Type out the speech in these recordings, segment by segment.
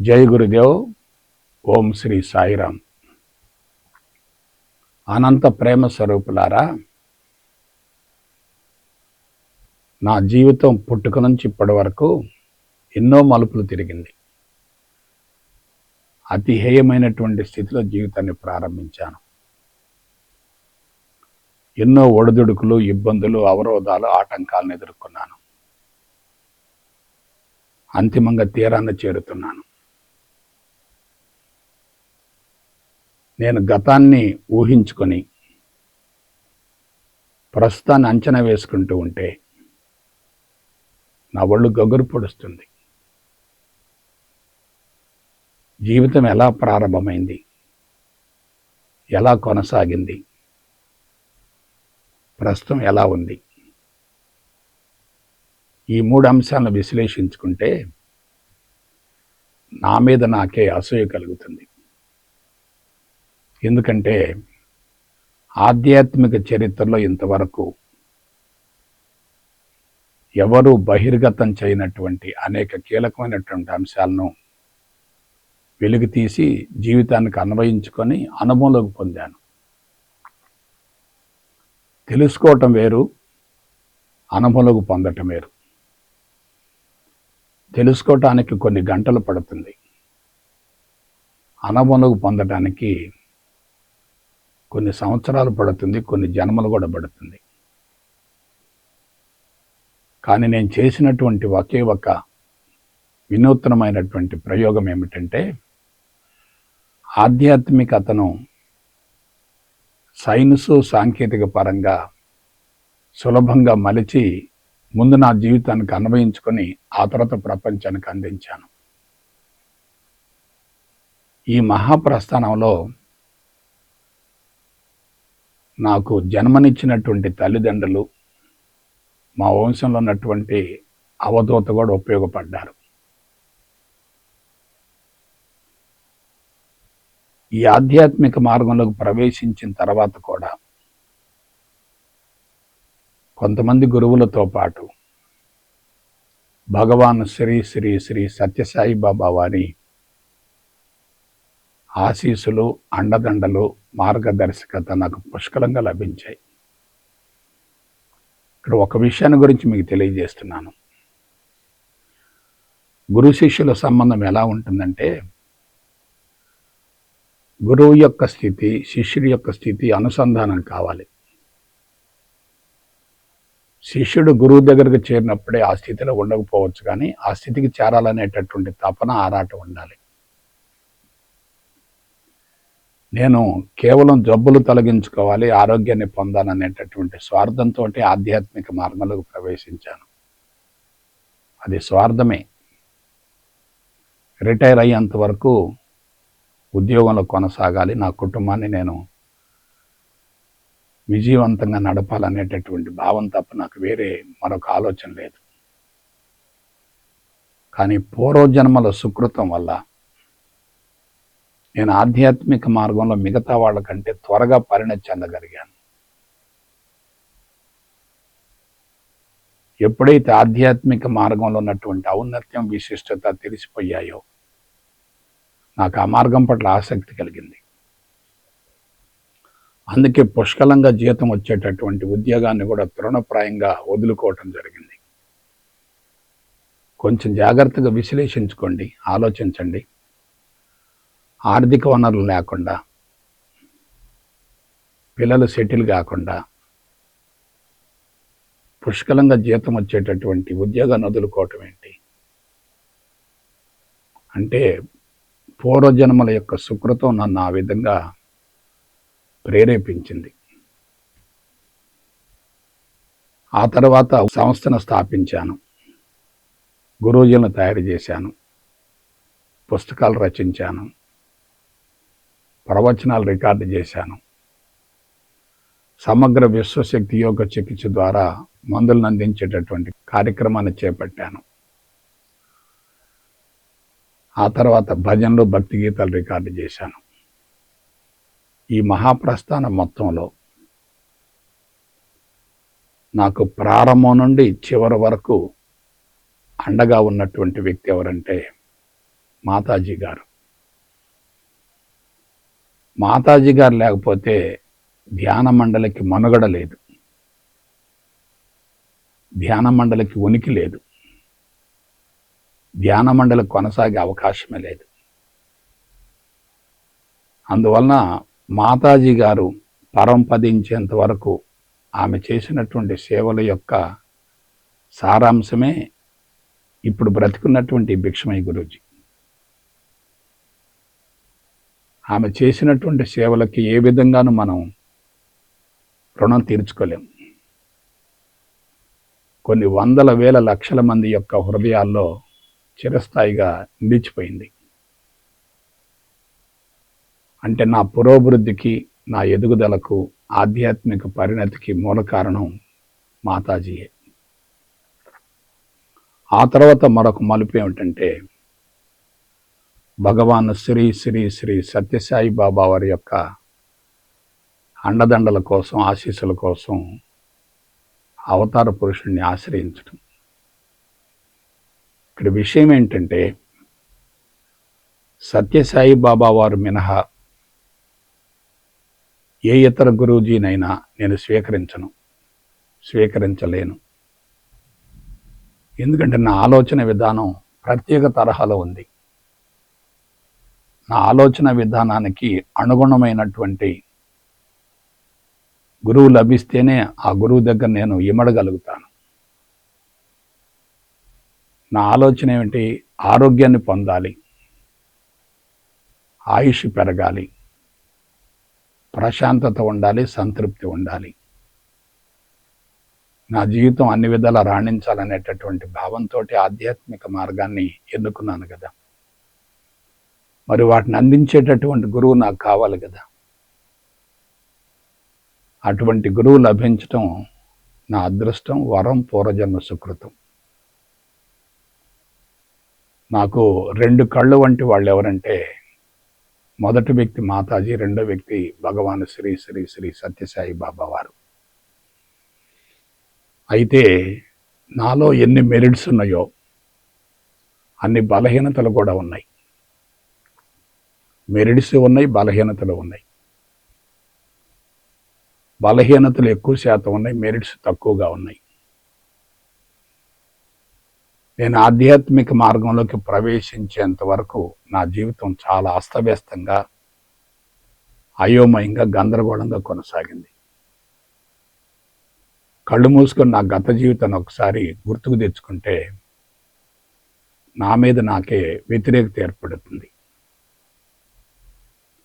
జై గురుదేవ్ ఓం శ్రీ సాయిరామ్ అనంత ప్రేమ స్వరూపులారా నా జీవితం పుట్టుక నుంచి ఇప్పటి వరకు ఎన్నో మలుపులు తిరిగింది. అతి హేయమైనటువంటి స్థితిలో జీవితాన్ని ప్రారంభించాను. ఎన్నో ఒడిదుడుకులు ఇబ్బందులు అవరోధాలు ఆటంకాలను ఎదుర్కొన్నాను. అంతిమంగా తీరాన్ని చేరుతున్నాను. నేను గతాన్ని ఊహించుకొని ప్రస్తుతాన్ని అంచనా వేసుకుంటూ ఉంటే నా ఒళ్ళు గగురు పొడుస్తుంది. జీవితం ఎలా ప్రారంభమైంది? ఎలా కొనసాగింది? ప్రస్తుతం ఎలా ఉంది? ఈ మూడు అంశాలను విశ్లేషించుకుంటే నా మీద నాకే అసూయ కలుగుతుంది. ఎందుకంటే ఆధ్యాత్మిక చరిత్రలో ఇంతవరకు ఎవరు బహిర్గతం చేయనటువంటి అనేక కీలకమైనటువంటి అంశాలను వెలుగు తీసి జీవితానికి అన్వయించుకొని అనుభవంలోకి పొందాను. తెలుసుకోవటం వేరు అనుభవంలోకి పొందటం వేరు. తెలుసుకోవటానికి కొన్ని గంటలు పడుతుంది. అనుభవంలోకి పొందటానికి కొన్ని సంవత్సరాలు పడుతుంది కొన్ని జన్మలు కూడా పడుతుంది. కానీ నేను చేసినటువంటి ఒకే ఒక వినూత్నమైనటువంటి ప్రయోగం ఏమిటంటే ఆధ్యాత్మికతను సైన్సు సాంకేతిక పరంగా సులభంగా మలిచి ముందు నా జీవితానికి అన్వయించుకొని ఆ తర్వాత ప్రపంచానికి అందించాను. ఈ మహాప్రస్థానంలో నాకు జన్మనిచ్చినటువంటి తల్లిదండ్రులు మా వంశంలో ఉన్నటువంటి అవధూత కూడా ఉపయోగపడ్డారు. ఈ ఆధ్యాత్మిక మార్గంలోకి ప్రవేశించిన తర్వాత కూడా కొంతమంది గురువులతో పాటు భగవాన్ శ్రీ శ్రీ శ్రీ సత్యసాయి బాబా వారి ఆశీస్సులు అండదండలు మార్గదర్శకత నాకు పుష్కలంగా లభించాయి. ఇక్కడ ఒక విషయాన్ని గురించి మీకు తెలియజేస్తున్నాను. గురు శిష్యుల సంబంధం ఎలా ఉంటుందంటే గురువు యొక్క స్థితి శిష్యుడి యొక్క స్థితి అనుసంధానం కావాలి. శిష్యుడు గురువు దగ్గరకు చేరినప్పుడే ఆ స్థితిలో ఉండకపోవచ్చు కానీ ఆ స్థితికి చేరాలనేటటువంటి తపన ఆరాట ఉండాలి. నేను కేవలం జబ్బులు తొలగించుకోవాలి ఆరోగ్యాన్ని పొందాలనేటటువంటి స్వార్థంతో ఆధ్యాత్మిక మార్గంలోకి ప్రవేశించాను. అది స్వార్థమే. రిటైర్ అయ్యేంత వరకు ఉద్యోగంలో కొనసాగాలి నా కుటుంబాన్ని నేను విజయవంతంగా నడపాలనేటటువంటి భావం తప్ప నాకు వేరే మరొక ఆలోచన లేదు. కానీ పూర్వజన్మల సుకృతం వల్ల నేను ఆధ్యాత్మిక మార్గంలో మిగతా వాళ్ళకంటే త్వరగా పరిణతి చెందగలిగాను. ఎప్పుడైతే ఆధ్యాత్మిక మార్గంలో ఉన్నటువంటి ఔన్నత్యం విశిష్టత తెలిసిపోయాయో నాకు ఆ మార్గం పట్ల ఆసక్తి కలిగింది. అందుకే పుష్కలంగా జీతం వచ్చేటటువంటి ఉద్యోగాన్ని కూడా తృణప్రాయంగా వదులుకోవటం జరిగింది. కొంచెం జాగ్రత్తగా విశ్లేషించుకోండి ఆలోచించండి. ఆర్థిక వనరులు లేకుండా పిల్లలు సెటిల్ కాకుండా పుష్కలంగా జీతం వచ్చేటటువంటి ఉద్యోగాన్ని వదులుకోవటం ఏంటి? అంటే పూర్వజన్మల యొక్క సుకృతం నన్ను ఆ విధంగా ప్రేరేపించింది. ఆ తర్వాత సంస్థను స్థాపించాను. గురూజీలను తయారు చేశాను. పుస్తకాలు రచించాను. ప్రవచనాలు రికార్డు చేశాను. సమగ్ర విశ్వశక్తి యోగ చికిత్స ద్వారా మందులను అందించేటటువంటి కార్యక్రమాన్ని చేపట్టాను. ఆ తర్వాత భజనలు భక్తి గీతాలు రికార్డు చేశాను. ఈ మహాప్రస్థానం మొత్తంలో నాకు ప్రారంభం నుండి చివరి వరకు అండగా ఉన్నటువంటి వ్యక్తి ఎవరంటే మాతాజీ గారు. మాతాజీ గారు లేకపోతే ధ్యాన మండలికి మనుగడ లేదు. ధ్యాన మండలికి ఉనికి లేదు. ధ్యాన మండలి కొనసాగే అవకాశమే లేదు. అందువలన మాతాజీ గారు పరంపదించేంత వరకు ఆమె చేసినటువంటి సేవల యొక్క సారాంశమే ఇప్పుడు బ్రతికున్నటువంటి భిక్షమయ్య గురూజీ. ఆమె చేసినటువంటి సేవలకి ఏ విధంగానూ మనం రుణం తీర్చుకోలేం. కొన్ని వందల వేల లక్షల మంది యొక్క హృదయాల్లో చిరస్థాయిగా నిలిచిపోయింది. అంటే నా పురోభివృద్ధికి నా ఎదుగుదలకు ఆధ్యాత్మిక పరిణతికి మూల కారణం మాతాజీయే. ఆ తర్వాత మరొక మలుపు ఏమిటంటే భగవాన్ శ్రీ శ్రీ శ్రీ సత్యసాయి బాబా వారి యొక్క అండదండల కోసం ఆశీస్సుల కోసం అవతార పురుషుణ్ణి ఆశ్రయించడం ఇక్కడ విషయం ఏంటంటే సత్యసాయి బాబా వారు మినహా ఏ ఇతర గురూజీనైనా నేను స్వీకరించను స్వీకరించలేను. ఎందుకంటే నా ఆలోచన విధానం ప్రత్యేక తరహాలో ఉంది. నా ఆలోచన విధానానికి అనుగుణమైనటువంటి గురువు లభిస్తేనే ఆ గురువు దగ్గర నేను ఇమడగలుగుతాను. నా ఆలోచన ఏమిటి? ఆరోగ్యాన్ని పొందాలి. ఆయుష్ పెరగాలి. ప్రశాంతత ఉండాలి సంతృప్తి ఉండాలి. నా జీవితం అన్ని విధాలా రాణించాలనేటటువంటి భావంతో ఆధ్యాత్మిక మార్గాన్ని ఎన్నుకున్నాను కదా. మరి వాటిని అందించేటటువంటి గురువు నాకు కావాలి కదా. అటువంటి గురువు లభించటం నా అదృష్టం వరం పూర్వజన్మ సుకృతం. నాకు రెండు కళ్ళు వంటి వాళ్ళు ఎవరంటే మొదటి వ్యక్తి మాతాజీ రెండో వ్యక్తి భగవాన్ శ్రీ శ్రీ శ్రీ సత్యసాయి బాబా వారు. అయితే నాలో ఎన్ని మెరిట్స్ ఉన్నాయో అన్ని బలహీనతలు కూడా ఉన్నాయి. మెరిట్స్ ఉన్నాయి బలహీనతలు ఉన్నాయి. బలహీనతలు ఎక్కువ శాతం ఉన్నాయి మెరిట్స్ తక్కువగా ఉన్నాయి. నేను ఆధ్యాత్మిక మార్గంలోకి ప్రవేశించేంత వరకు నా జీవితం చాలా అస్తవ్యస్తంగా అయోమయంగా గందరగోళంగా కొనసాగింది. కళ్ళు మూసుకొని నా గత జీవితాన్ని ఒకసారి గుర్తుకు తెచ్చుకుంటే నా మీద నాకే వ్యతిరేకత ఏర్పడుతుంది.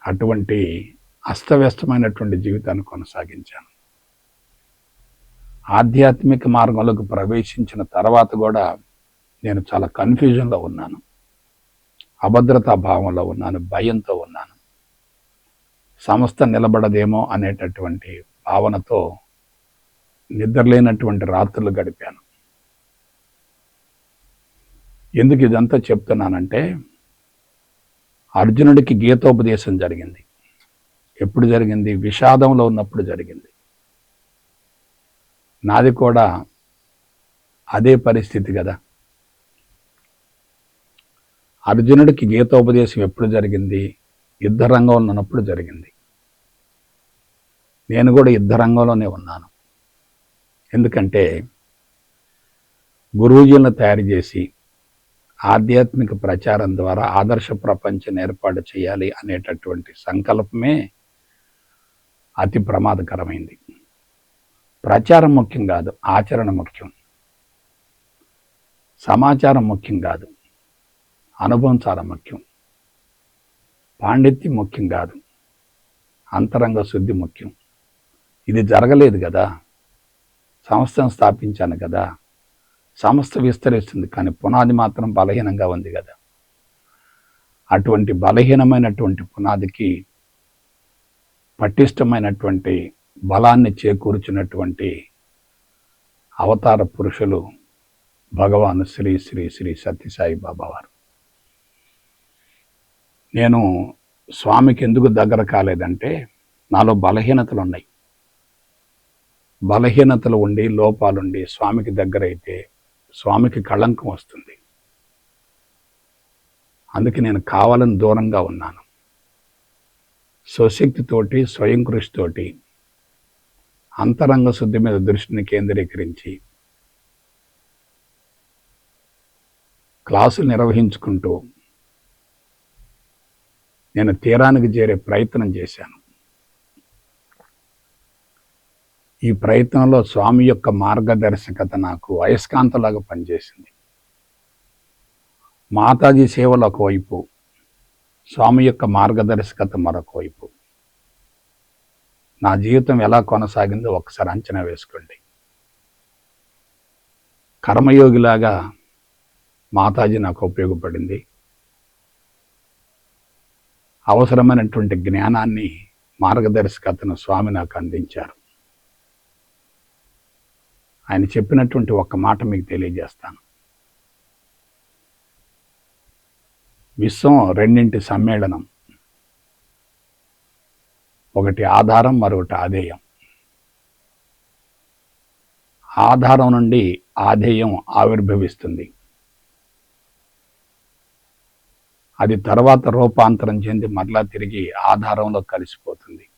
అటువంటి అస్తవ్యస్తమైనటువంటి జీవితాన్ని కొనసాగించాను. ఆధ్యాత్మిక మార్గంలోకి ప్రవేశించిన తర్వాత కూడా నేను చాలా కన్ఫ్యూజన్లో ఉన్నాను. అభద్రతా భావంలో ఉన్నాను భయంతో ఉన్నాను. సంస్థ నిలబడదేమో అనేటటువంటి భావనతో నిద్రలేనటువంటి రాత్రులు గడిపాను. ఎందుకు ఇదంతా చెప్తున్నానంటే అర్జునుడికి గీతోపదేశం జరిగింది. ఎప్పుడు జరిగింది? విషాదంలో ఉన్నప్పుడు జరిగింది. నాది కూడా అదే పరిస్థితి కదా. అర్జునుడికి గీతోపదేశం ఎప్పుడు జరిగింది? యుద్ధ రంగంలో ఉన్నప్పుడు జరిగింది. నేను కూడా యుద్ధ రంగంలోనే ఉన్నాను. ఎందుకంటే గురూజీలను తయారు చేసి ఆధ్యాత్మిక ప్రచారం ద్వారా ఆదర్శ ప్రపంచం ఏర్పాటు చేయాలి అనేటటువంటి సంకల్పమే అతి ప్రమాదకరమైంది. ప్రచారం ముఖ్యం కాదు ఆచరణ ముఖ్యం. సమాచారం ముఖ్యం కాదు అనుభవం చాలా ముఖ్యం. పాండిత్యం ముఖ్యం కాదు అంతరంగ శుద్ధి ముఖ్యం. ఇది జరగలేదు కదా సంస్థను స్థాపించాను కదా సంస్థ విస్తరిస్తుంది కానీ పునాది మాత్రం బలహీనంగా ఉంది కదా. అటువంటి బలహీనమైనటువంటి పునాదికి పటిష్టమైనటువంటి బలాన్ని చేకూర్చినటువంటి అవతార పురుషులు భగవాన్ శ్రీ శ్రీ శ్రీ సత్యసాయి బాబావారు నేను స్వామికి ఎందుకు దగ్గర కాలేదంటే నాలో బలహీనతలు ఉన్నాయి. బలహీనతలు ఉండి లోపాలుండి స్వామికి దగ్గర అయితే స్వామికి కళంకం వస్తుంది. అందుకే నేను కావాలని దూరంగా ఉన్నాను. స్వశక్తితోటి స్వయం కృషితోటి అంతరంగ శుద్ధి మీద దృష్టిని కేంద్రీకరించి క్లాసులు నిర్వహించుకుంటూ నేను తీరానికి చేరే ప్రయత్నం చేశాను. ఈ ప్రయత్నంలో స్వామి యొక్క మార్గదర్శకత నాకు అయస్కాంతలాగా పనిచేసింది. మాతాజీ సేవలు ఒకవైపు స్వామి యొక్క మార్గదర్శకత మరొక వైపు. నా జీవితం ఎలా కొనసాగిందో ఒకసారి అంచనా వేసుకోండి. కర్మయోగిలాగా మాతాజీ నాకు ఉపయోగపడింది. అవసరమైనటువంటి జ్ఞానాన్ని మార్గదర్శకతను స్వామి నాకు అందించారు. ఆయన చెప్పినటువంటి ఒక్క మాట మీకు తెలియజేస్తాను. విశ్వం రెండింటి సమ్మేళనం. ఒకటి ఆధారం మరొకటి ఆధేయం. ఆధారం నుండి ఆధేయం ఆవిర్భవిస్తుంది. అది తర్వాత రూపాంతరం చెంది మరలా తిరిగి ఆధారంలో కలిసిపోతుంది.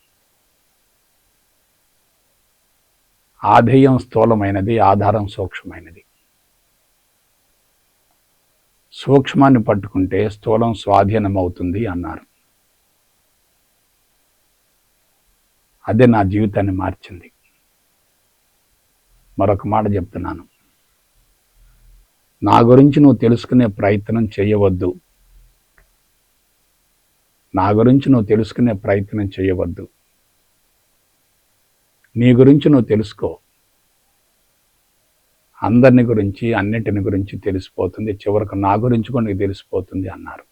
ఆధేయం స్థూలమైనది ఆధారం సూక్ష్మమైనది. సూక్ష్మాన్ని పట్టుకుంటే స్థూలం స్వాధీనం అవుతుంది అన్నారు. అదే నా జీవితాన్ని మార్చింది. మరొక మాట చెప్తున్నాను. నా గురించి నువ్వు తెలుసుకునే ప్రయత్నం చేయవద్దు. నా గురించి నువ్వు తెలుసుకునే ప్రయత్నం చేయవద్దు. నీ గురించి నువ్వు తెలుసుకో. అందరిని గురించి అన్నిటిని గురించి తెలిసిపోతుంది. చివరకు నా గురించి కూడా నీకు తెలిసిపోతుంది అన్నారు.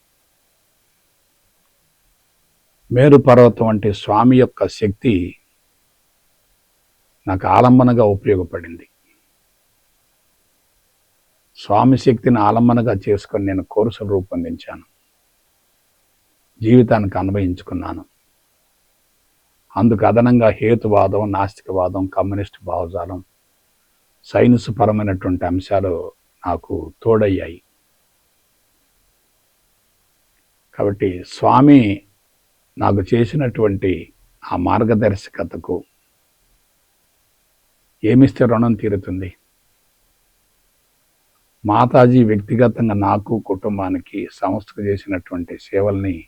మేరు పర్వతం అంటే స్వామి యొక్క శక్తి నాకు ఆలంబనగా ఉపయోగపడింది. స్వామి శక్తిని ఆలంబనగా చేసుకొని నేను కోర్సులు రూపొందించాను. జీవితానికి అన్వయించుకున్నాను. అందుకు అదనంగా హేతువాదం నాస్తికవాదం కమ్యూనిస్ట్ భావజాలం సైన్స్ పరమైనటువంటి అంశాలు నాకు తోడయ్యాయి. కాబట్టి స్వామి నాకు చేసినటువంటి ఆ మార్గదర్శకతకు ఏమిస్తే రుణం తీరుతుంది? మాతాజీ వ్యక్తిగతంగా నాకు కుటుంబానికి సంస్థకు చేసినటువంటి సేవల్ని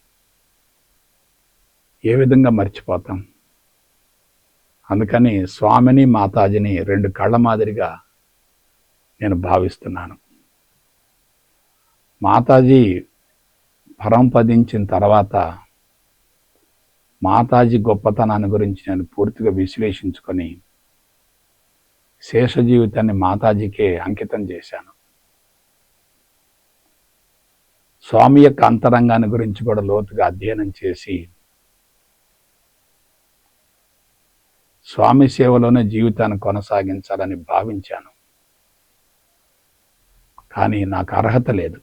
ఏ విధంగా మర్చిపోతాం? అందుకని స్వామిని మాతాజిని రెండు కళ్ళ మాదిరిగా నేను భావిస్తున్నాను. మాతాజీ పరంపదించిన తర్వాత మాతాజీ గొప్పతనాన్ని గురించి నేను పూర్తిగా విశ్లేషించుకొని శేష జీవితాన్ని మాతాజీకే అంకితం చేశాను. స్వామి యొక్క అంతరంగాన్ని గురించి కూడా లోతుగా అధ్యయనం చేసి స్వామి సేవలోనే జీవితాన్ని కొనసాగించాలని భావించాను. కానీ నాకు అర్హత లేదు.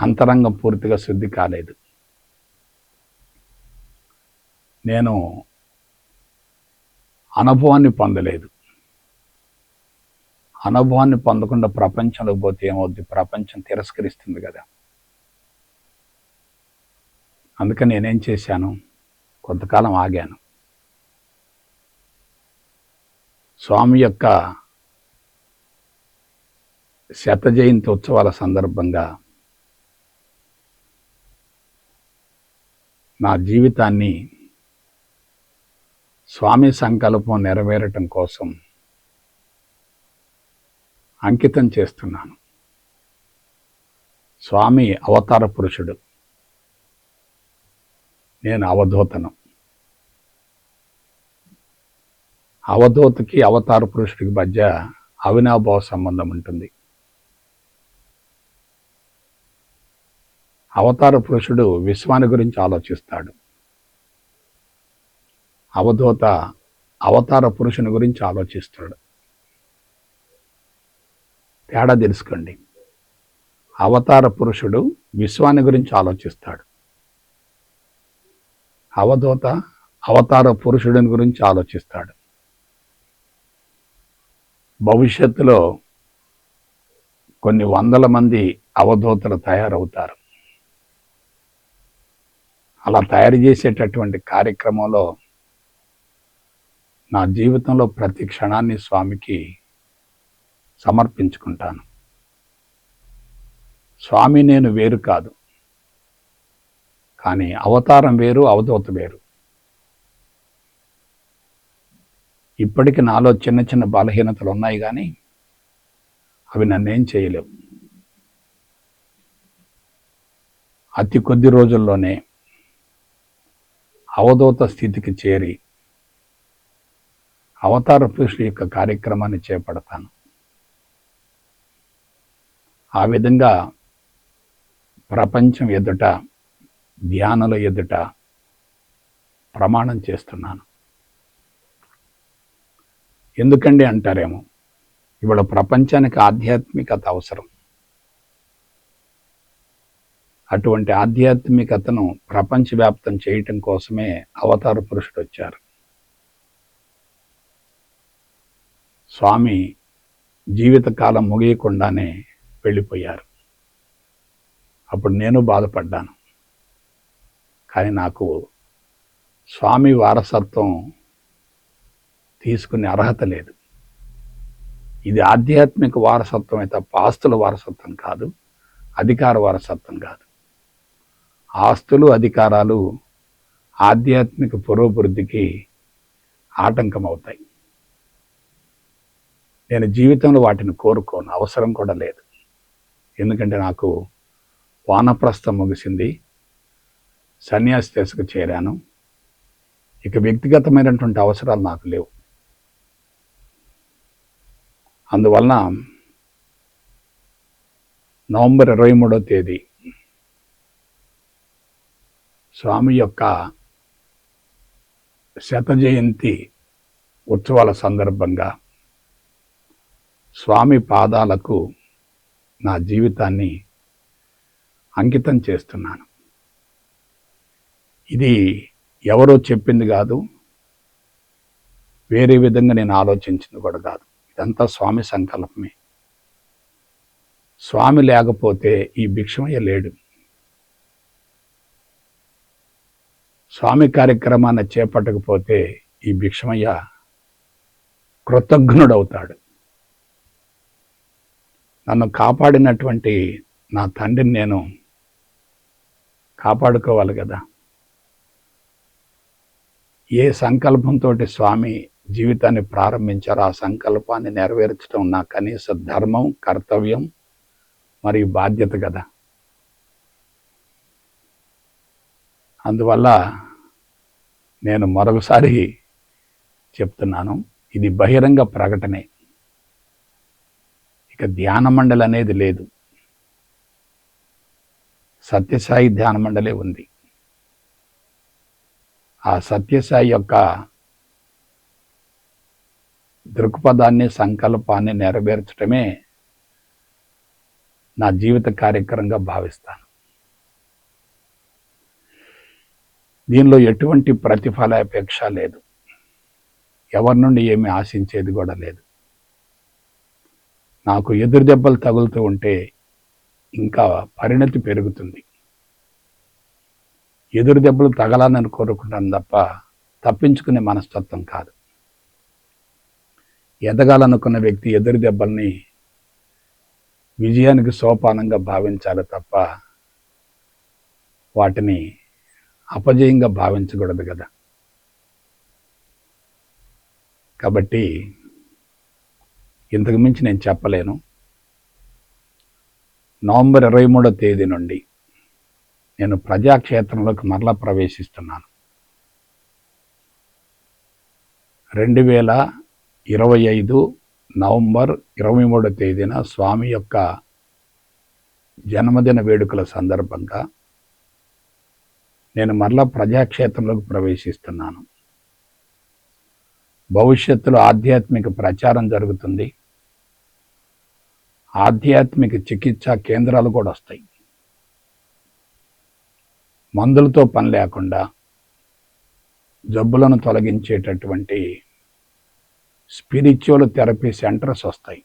అంతరంగం పూర్తిగా శుద్ధి కాలేదు. నేను అనుభవాన్ని పొందలేదు. అనుభవాన్ని పొందకుండా ప్రపంచంలో పోతే ఏమవుద్ది? ప్రపంచం తిరస్కరిస్తుంది కదా. అందుకని నేనేం చేశాను? కొంతకాలం ఆగాను. స్వామి యొక్క శత జయంతి ఉత్సవాల సందర్భంగా నా జీవితాన్ని స్వామి సంకల్పం నెరవేరటం కోసం అంకితం చేస్తున్నాను. స్వామి అవతార పురుషుడు. నేను అవధూతను. అవధూతకి అవతార పురుషుడికి మధ్య అవినాభావ సంబంధం ఉంటుంది. అవతార పురుషుడు విశ్వాన్ని గురించి ఆలోచిస్తాడు. అవధూత అవతార పురుషుని గురించి ఆలోచిస్తాడు. తేడా తెలుసుకోండి. అవతార పురుషుడు విశ్వాన్ని గురించి ఆలోచిస్తాడు. అవధూత అవతార పురుషుడిని గురించి ఆలోచిస్తాడు. భవిష్యత్తులో కొన్ని వందల మంది అవధూతలు తయారవుతారు. అలా తయారు చేసేటటువంటి కార్యక్రమంలో నా జీవితంలో ప్రతి క్షణాన్ని స్వామికి సమర్పించుకుంటాను. స్వామి నేను వేరు కాదు. కానీ అవతారం వేరు అవధూత వేరు. ఇప్పటికి నాలో చిన్న చిన్న బలహీనతలు ఉన్నాయి కానీ అవి నన్నేం చేయలేవు. అతి కొద్ది రోజుల్లోనే అవధూత స్థితికి చేరి అవతార పురుషుల యొక్క కార్యక్రమాన్ని చేపడతాను. ఆ విధంగా ప్రపంచం ఎదుట ధ్యానుల ఎదుట ప్రమాణం చేస్తున్నాను. ఎందుకండి అంటారేమో? ఇవాళ ప్రపంచానికి ఆధ్యాత్మికత అవసరం. అటువంటి ఆధ్యాత్మికతను ప్రపంచవ్యాప్తం చేయటం కోసమే అవతార పురుషుడు వచ్చారు. స్వామి జీవితకాలం ముగియకుండానే వెళ్ళిపోయారు. అప్పుడు నేను బాధపడ్డాను. కానీ నాకు స్వామి వారసత్వం తీసుకునే అర్హత లేదు. ఇది ఆధ్యాత్మిక వారసత్వమే తప్ప ఆస్తుల వారసత్వం కాదు అధికార వారసత్వం కాదు. ఆస్తులు అధికారాలు ఆధ్యాత్మిక పురోభివృద్ధికి ఆటంకం అవుతాయి నేను జీవితంలో వాటిని కోరుకోను అవసరం కూడా లేదు. ఎందుకంటే నాకు వానప్రస్థం ముగిసింది సన్యాసి దశకు చేరాను. ఇక వ్యక్తిగతమైనటువంటి అవసరాలు నాకు లేవు. అందువలన నవంబర్ ఇరవై మూడో తేదీ స్వామి యొక్క శత జయంతి ఉత్సవాల సందర్భంగా స్వామి పాదాలకు నా జీవితాన్ని అంకితం చేస్తున్నాను. ఇది ఎవరో చెప్పింది కాదు వేరే విధంగా నేను ఆలోచించింది కూడా కాదు. ఇదంతా స్వామి సంకల్పమే. స్వామి లేకపోతే ఈ భిక్షమయ్య లేడు. స్వామి కార్యక్రమాన్ని చేపట్టకపోతే ఈ భిక్షమయ్య కృతజ్ఞుడవుతాడు. నన్ను కాపాడినటువంటి నా తండ్రిని నేను కాపాడుకోవాలి కదా. ఏ సంకల్పంతో స్వామి జీవితాన్ని ప్రారంభించారో. ఆ సంకల్పాన్ని నెరవేర్చడం నా కనీస ధర్మం కర్తవ్యం మరియు బాధ్యత కదా. అందువల్ల నేను మరొకసారి చెప్తున్నాను ఇది బహిరంగ ప్రకటనే. ఇక ధ్యాన మండలి అనేది లేదు. సత్యసాయి ధ్యాన మండలే ఉంది. ఆ సత్యసాయి యొక్క దృక్పథాన్ని సంకల్పాన్ని నెరవేర్చడమే నా జీవిత కార్యక్రమంగా భావిస్తాను. దీనిలో ఎటువంటి ప్రతిఫలాపేక్ష లేదు. ఎవరి నుండి ఏమి ఆశించేది కూడా లేదు. నాకు ఎదురు దెబ్బలు తగులుతూ ఉంటే ఇంకా పరిణతి పెరుగుతుంది. ఎదురు దెబ్బలు తగలాలని కోరుకుంటాను తప్ప తప్పించుకునే మనస్తత్వం కాదు. ఎదగాలనుకున్న వ్యక్తి ఎదురు దెబ్బల్ని విజయానికి సోపానంగా భావించాలి తప్ప వాటిని అపజయంగా భావించకూడదు కదా. కాబట్టి ఇంతకు మించి నేను చెప్పలేను. నవంబర్ ఇరవై మూడో తేదీ నుండి నేను ప్రజాక్షేత్రంలోకి మరలా ప్రవేశిస్తున్నాను. రెండు వేల ఇరవై ఐదు నవంబర్ ఇరవై మూడో తేదీన స్వామి యొక్క జన్మదిన వేడుకల సందర్భంగా నేను మరలా ప్రజాక్షేత్రంలోకి ప్రవేశిస్తున్నాను. భవిష్యత్తులో ఆధ్యాత్మిక ప్రచారం జరుగుతుంది. ఆధ్యాత్మిక చికిత్సా కేంద్రాలు కూడా వస్తాయి. మందులతో పని లేకుండా జబ్బులను తొలగించేటటువంటి స్పిరిచువల్ థెరపీ సెంటర్స్ వస్తాయి.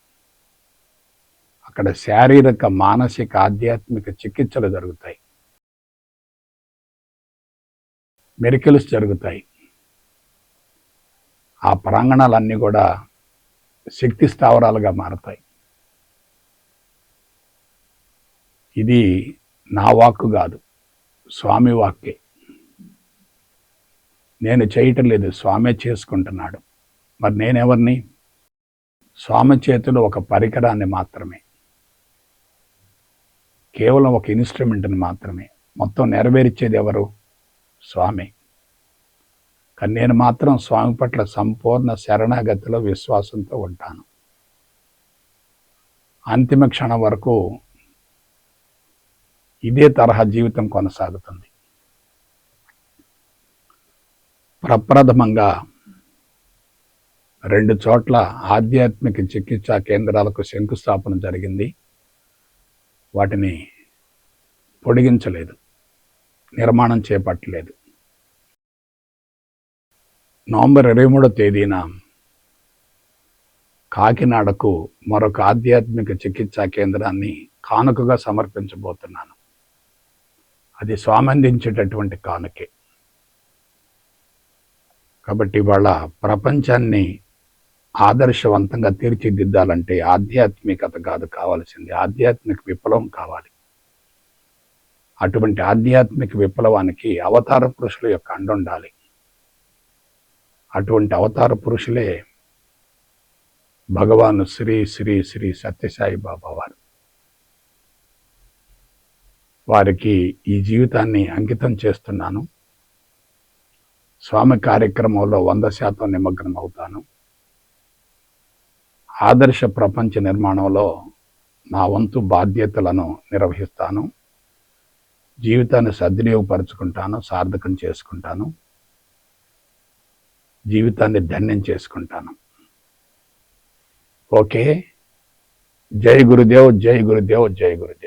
అక్కడ శారీరక మానసిక ఆధ్యాత్మిక చికిత్సలు జరుగుతాయి. మెరికల్స్ జరుగుతాయి. ఆ ప్రాంగణాలన్నీ కూడా శక్తి స్థావరాలుగా మారతాయి. ఇది నా వాక్కు కాదు స్వామి వాక్కే. నేను చేయటం లేదు స్వామే చేసుకుంటున్నాడు. మరి నేనెవరిని? స్వామి చేతిలో ఒక పరికరాన్ని మాత్రమే. కేవలం ఒక ఇన్స్ట్రుమెంట్ని మాత్రమే. మొత్తం నెరవేర్చేది ఎవరు? స్వామి. కానీ నేను మాత్రం స్వామి పట్ల సంపూర్ణ శరణాగతిలో విశ్వాసంతో ఉంటాను. అంతిమ క్షణం వరకు ఇదే తరహా జీవితం కొనసాగుతుంది. ప్రప్రథమంగా రెండు చోట్ల ఆధ్యాత్మిక చికిత్సా కేంద్రాలకు శంకుస్థాపన జరిగింది. వాటిని పొడిగించలేదు. నిర్మాణం చేపట్టలేదు. నవంబర్ ఇరవై మూడో తేదీన కాకినాడకు మరొక ఆధ్యాత్మిక చికిత్సా కేంద్రాన్ని కానుకగా సమర్పించబోతున్నాను. అది స్వామందించేటటువంటి కానుకే. కాబట్టి ఇవాళ ప్రపంచాన్ని ఆదర్శవంతంగా తీర్చిదిద్దాలంటే ఆధ్యాత్మికత కాదు కావాల్సింది. ఆధ్యాత్మిక విప్లవం కావాలి. అటువంటి ఆధ్యాత్మిక విప్లవానికి అవతార పురుషుల యొక్క అండుండాలి. అటువంటి అవతార పురుషులే భగవాను శ్రీ శ్రీ శ్రీ సత్యసాయి బాబా వారు. వారికి ఈ జీవితాన్ని అంకితం చేస్తున్నాను. స్వామి కార్యక్రమంలో వంద శాతం నిమగ్నం అవుతాను ఆదర్శ ప్రపంచ నిర్మాణంలో నా వంతు బాధ్యతలను నిర్వహిస్తాను. జీవితాన్ని సద్వినియోగపరచుకుంటాను సార్థకం చేసుకుంటాను. జీవితాన్ని ధన్యం చేసుకుంటాను. ఓకే? జై గురుదేవ్ జై గురుదేవ్ జై గురుదేవ్.